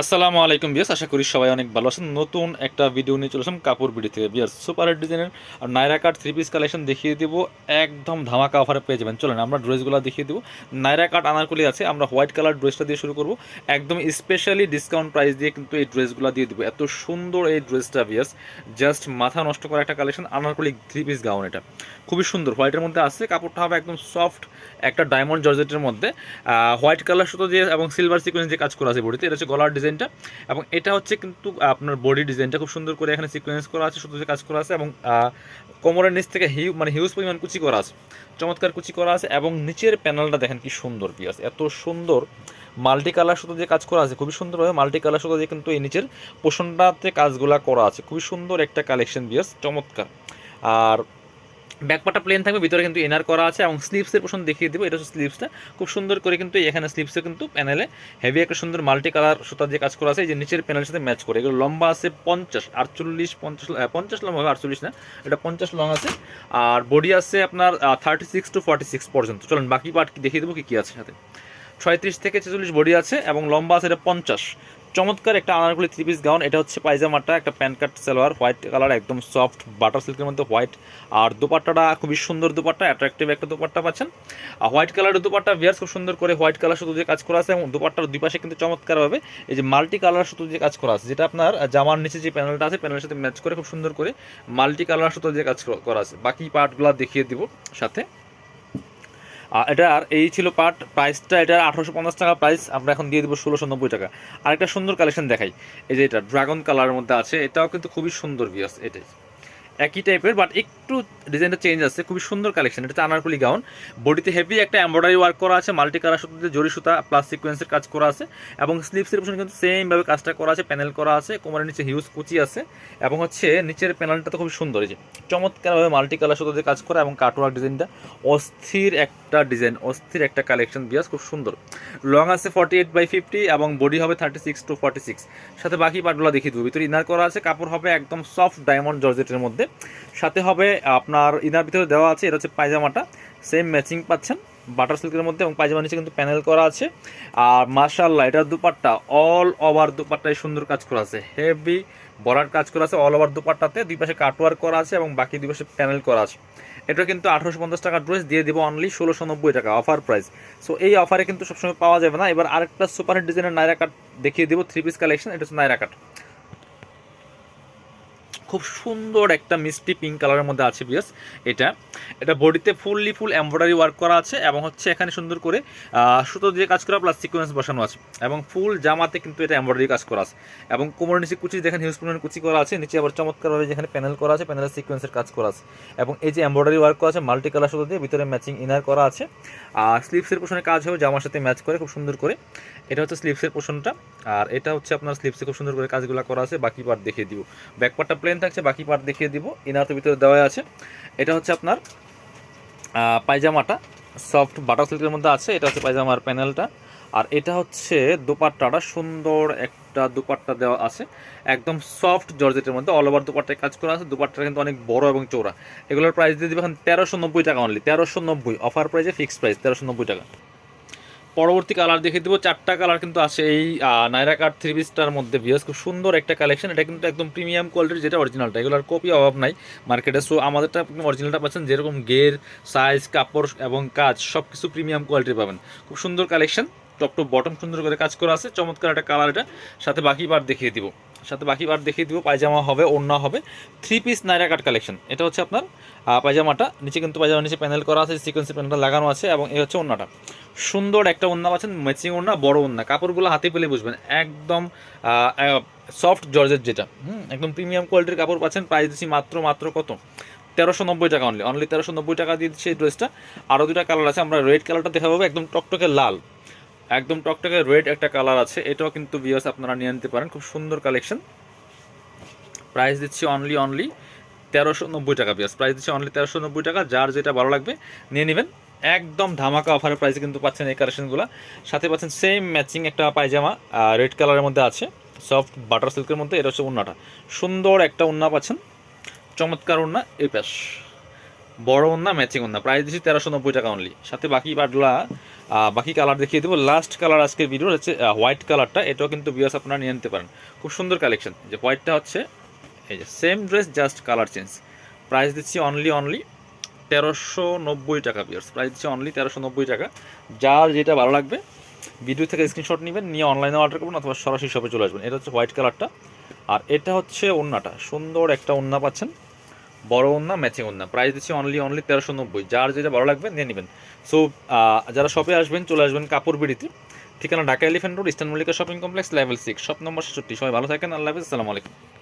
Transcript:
আসসালামু আলাইকুম বিয়াস আশা করি সবাই অনেক ভালো আছেন। নতুন একটা ভিডিও নিয়ে চলে আসলাম কাপড় বিডি থেকে। বিয়াস সুপার ডিজাইনের আর Naira cut three piece collection দেখিয়ে দেবো। একদম ধামাকা অফারে পেয়ে যাবেন। চলেন, আমরা ড্রেসগুলো দেখিয়ে দিব। নাইরা কাট আনারকলি আছে, আমরা হোয়াইট কালার ড্রেসটা দিয়ে শুরু করব। একদম স্পেশালি ডিসকাউন্ট প্রাইস দিয়ে কিন্তু এই ড্রেসগুলো দিয়ে দিব। এত সুন্দর এই ড্রেসটা বিয়াস জাস্ট মাথা নষ্ট করা একটা collection Anarkali three piece gown এটা। খুবই সুন্দর হোয়াইটের মধ্যে আছে, কাপড়টা হবে একদম সফট একটা ডায়মন্ড জর্জেটের মধ্যে। হোয়াইট কালার সুতো দিয়ে এবং সিলভার সিকোয়েন্স দিয়ে কাজ করা আছে বডিতে, এটা হচ্ছে গলার ডিজাইনটা এবং এটা হচ্ছে কিন্তু আপনার বডি ডিজাইনটা খুব সুন্দর করে এখানে সিকোয়েন্স করা আছে সুতো দিয়ে কাজ করা আছে এবং কোমরের নিচ থেকে হিউ মানে হিউজ পরিমাণ কুচি করা আছে, চমৎকার কুচি করা আছে এবং নিচের প্যানেলটা দেখেন কি সুন্দর পিয়াস এত সুন্দর মাল্টি কালার সুতো দিয়ে কাজ করা আছে, খুবই সুন্দরভাবে মাল্টি কালার সুতো দিয়ে কিন্তু এই নিচের পোষণটাতে কাজগুলা করা আছে, খুবই সুন্দর একটা কালেকশন বিয়াস চমৎকার। আর ব্যাকপাটা প্লেন থাকবে, ভিতরে কিন্তু এনার করা আছে এবং স্লিপসের পোষণ দেখিয়ে দেবো, এটা হচ্ছে স্লিপসটা খুব সুন্দর করে কিন্তু এখানে স্লিপসে কিন্তু প্যানেলে হেভি একটা সুন্দর মাল্টি কালার সুতা দিয়ে কাজ করা আছে, এই যে নিচের প্যানেলের সাথে ম্যাচ করে। এগুলো লম্বা আছে পঞ্চাশ, আটচল্লিশ, পঞ্চাশ পঞ্চাশ লম্বা হবে, আটচল্লিশ না, এটা পঞ্চাশ লং আছে। আর বডি আছে আপনার thirty six to forty six পর্যন্ত। চলুন বাকি পার্ট দেখিয়ে দেবো, কি কী আছে সাথে। ছয়ত্রিশ থেকে ছেচল্লিশ বডি আছে এবং লম্বা আছে এটা পঞ্চাশ। চমৎকার একটা আনারকলি থ্রি পিস গাউন এটা হচ্ছে পায়জামাটা, একটা pant cut salwar white colour একদম সফট বাটার সিল্কের মধ্যে হোয়াইট আর দোপাট্টাটা খুবই সুন্দর দোপাট্টা অ্যাট্রাকটিভ একটা দোপাট্টা পাচ্ছেন। আর হোয়াইট কালারের দোপাট্টা ভিয়ার্স খুব সুন্দর করে হোয়াইট কালার সুতো দিয়ে কাজ করা আছে এবং দোপাট্টার দুই পাশে কিন্তু চমৎকারভাবে এই যে মাল্টি কালার সুতো দিয়ে কাজ করা আছে, যেটা আপনার জামার নিচে যে প্যানেলটা আছে প্যানেলের সাথে ম্যাচ করে খুব সুন্দর করে মাল্টি কালার সুতো দিয়ে কাজ করা আছে। বাকি পার্টগুলো দেখিয়ে দিব সাথে। আর এটা আর এই ছিল পার্ট প্রাইসটা এটা আঠারোশো পঞ্চাশ টাকা প্রাইস আমরা এখন দিয়ে দেবো ষোলোশো নব্বই টাকা। আরেকটা সুন্দর কালেকশন দেখাই। এই যে এটা ড্রাগন কালারের মধ্যে আছে, এটাও কিন্তু খুবই সুন্দর বিয়াস এটাই। একই টাইপের বাট একটু ডিজাইনটা চেঞ্জ আছে। খুবই সুন্দর কালেকশন এটা আনারকুলি গাউন বডিতে হেভি একটা এমব্রয়ডারি ওয়ার্ক করা আছে মাল্টি কালার সুতোতে জরি সুতা প্লাস সিকোয়েন্সের কাজ করা আছে। এবং স্লিপসের পিছনে কিন্তু সেমভাবে কাজটা করা আছে প্যানেল করা আছে, কোমরের নিচে হিউজ কুচি আছে। এবং হচ্ছে নিচের প্যানেলটা তো খুব সুন্দর যে চমৎকারভাবে মাল্টি কালার সুতো দিয়ে কাজ করা এবং কাটওয়ার্ক ডিজাইনটা অস্থির একটা ডিজাইন অস্থির একটা কালেকশন বিয়াস, খুব সুন্দর। লং আছে ফর্টি এইট বাই ফিফটি এবং বডি হবে thirty six to forty six সাথে বাকি পার্টগুলো দেখিয়ে দেবো। ভিতরে ইনার করা আছে, কাপড় হবে একদম সফট ডায়মন্ড জর্জেটের মধ্যে। সাথে। হবে আপনার ইনার ভিতরে দেওয়া আছে, এটা হচ্ছে পায়জামাটা। সেম ম্যাচিং পাচ্ছেন বাটার সিল্কের মধ্যে এবং পায়জামার নিচে কিন্তু প্যানেল করা আছে। আর মার্শাল্লাহ এটার দুপাট্টা অল ওভার দুপাট্টায় সুন্দর কাজ করা আছে। হেভি বরার কাজ করা আছে অল ওভার দুপাট্টাতে, দুই পাশে কাটওয়ার করা আছে এবং বাকি দুই পাশে প্যানেল করা আছে। এটা কিন্তু আঠারোশো পঞ্চাশ টাকা ড্রেস দিয়ে দেবো অনলি ষোলোশো নব্বই টাকা অফার প্রাইস সো এই অফারে কিন্তু সবসময় পাওয়া যাবে না। এবার আরেকটা সুপার হিট ডিজাইনের নাইরা কাট দেখিয়ে দেবো থ্রি পিস কালেকশন এটা হচ্ছে নাইরা কাট খুব সুন্দর একটা মিষ্টি পিঙ্ক কালারের মধ্যে আছে বিয়াস এটা। এটা বডিতে ফুললি ফুল এমব্রয়ডারি ওয়ার্ক করা আছে এবং হচ্ছে এখানে সুন্দর করে সুতো দিয়ে কাজ করা প্লাস সিকোয়েন্স বসানো আছে এবং ফুল জামাতে কিন্তু এটা এমব্রয়ডারি কাজ করা আছে এবং কোমরের নিচে কুচি দেখেন হিউজ পরিমাণ কুচি করা আছে, নিচে আবার চমৎকারভাবে যেখানে প্যানেল করা আছে প্যানেলের সিকোয়েন্সের কাজ করা আছে এবং এই যে এমব্রয়ডারি ওয়ার্ক করা আছে মাল্টি কালার সুতো দিয়ে ভিতরে ম্যাচিং ইনার করা আছে। আর স্লিপসের পোষণে কাজ হবে, জামার সাথে ম্যাচ করে, খুব সুন্দর করে। এটা হচ্ছে স্লিপসের পোষণটা, আর এটা হচ্ছে আপনার স্লিপসে খুব সুন্দর করে কাজগুলো করা আছে, বাকি পার্ট দেখিয়ে দিব। ব্যাক পার্টটা প্লেন থাকছে, বাকি পার্ট দেখিয়ে দিব। ইনার তো ভিতরে দেওয়া আছে। এটা হচ্ছে আপনার পায়জামাটা। সফট বাটার সিল্কের মধ্যে আছে, এটা হচ্ছে পায়জামার প্যানেলটা। আর এটা হচ্ছে দুপাট্টাটা, সুন্দর একটা দুপাট্টা দেওয়া আছে। একদম সফট জর্জেটের মধ্যে অল ওভার দুপাট্টায় কাজ করা আছে। দুপাট্টা কিন্তু অনেক বড় এবং চৌড়া এগুলোর প্রাইস দিয়ে দিবে এখন তেরোশো নব্বই টাকা অনলি তেরোশো নব্বই। অফার প্রাইসে ফিক্সড প্রাইস তেরোশো নব্বই টাকা। পরবর্তী কালার দেখিয়ে দেবো। চারটা কালার কিন্তু আছে এই নাইরা কাট থ্রি পিসটার মধ্যে ভিউস খুব সুন্দর একটা কালেকশন এটা কিন্তু একদম প্রিমিয়াম কোয়ালিটির যেটা অরিজিনালটা এগুলোর কপি অভাব নাই মার্কেটে সো আমাদেরটা আপনি অরিজিনালটা পাচ্ছেন। যেরকম গের সাইজ কাপড় এবং কাজ সব কিছু প্রিমিয়াম কোয়ালিটির পাবেন। খুব সুন্দর কালেকশন টপ টু বটম সুন্দর করে কাজ করা আছে। চমৎকার একটা কালার এটা। সাথে বাকি বার দেখিয়ে দিব। সাথে বাকি বার দেখিয়ে দিব। পায়জামা হবে, ওড়না হবে। Three piece Naira cut collection এটা হচ্ছে আপনার পায়জামাটা। নিচে কিন্তু পায়জামার নিচে প্যানেল করা আছে। সিকোয়েন্সি প্যানেলটা লাগানো আছে এবং এই হচ্ছে ওড়নাটা। সুন্দর একটা ওড়না পাচ্ছেন ম্যাচিং ওড়না, বড় ওড়না। কাপড়গুলো হাতে পেলে বুঝবেন, একদম সফট জর্জের যেটা। হুম, একদম প্রিমিয়াম কোয়ালিটির কাপড় পাচ্ছেন প্রাইস দিচ্ছি মাত্র মাত্র কত? তেরোশো নব্বই টাকা অনলি অনলি তেরোশো নব্বই টাকা দিয়ে দিচ্ছি এই ড্রেসটা আরও দুটা কালার আছে, আমরা রেড কালারটা দেখা পাবো একদম টকটকে লাল। একদম টকটকে রেড একটা কালার আছে, এটাও কিন্তু বিয়াস আপনারা নিয়ে নিতে পারেন, খুব সুন্দর কালেকশন প্রাইস দিচ্ছি অনলি অনলি তেরোশো নব্বই টাকা বিয়াস প্রাইস দিচ্ছি অনলি তেরোশো নব্বই টাকা, যার যেটা ভালো লাগবে, নিয়ে নেবেন। একদম ধামাকা অফারের প্রাইসে কিন্তু পাচ্ছেন এই কালেকশনগুলো সাথে পাচ্ছেন সেম ম্যাচিং একটা পায়জামা রেড কালারের মধ্যে আছে সফট বাটার সিল্কের মধ্যে, এটা হচ্ছে উন্নাটা। সুন্দর একটা উন্না পাচ্ছেন, চমৎকার উন্না, এই পাশ। বড় ওন্না ম্যাচিং ওন্না প্রাইস দিচ্ছি তেরোশো নব্বই টাকা অনলি সাথে বাকি বাটলা বাকি কালার দেখিয়ে দেবো। লাস্ট কালার আজকের ভিডিও হচ্ছে হোয়াইট কালারটা এটাও কিন্তু বিয়াস আপনারা নিয়ে নিতে পারেন। খুব সুন্দর কালেকশন যে হোয়াইটটা হচ্ছে, এই যে same dress just colour change price দিচ্ছি অনলি অনলি তেরোশো নব্বই টাকা বিয়ার্স প্রাইস দিচ্ছি অনলি তেরোশো নব্বই টাকা। যার যেটা ভালো লাগবে ভিডিও থেকে স্ক্রিনশট নেবেন, নিয়ে অনলাইনে অর্ডার করবেন অথবা সরাসরি শপে চলে আসবেন। এটা হচ্ছে হোয়াইট কালারটা আর এটা হচ্ছে ওন্নাটা। সুন্দর একটা ওন্না পাচ্ছেন। বড় ওন্না ম্যাচিং ওন্না। প্রাইস দিচ্ছি অনলি অনলি তেরোশো নব্বই। যার যেটা ভালো লাগবে, নিয়ে নেবেন। সো যারা শপে আসবেন, চলে আসবেন কাপড় বিড়িতে ঠিকানা Dhaka elephant road, eastern Mallika shopping complex level six shop number সাতষট্টি সবাই ভালো থাকেন, আল্লাহ হাফিজ, আসসালামু আলাইকুম।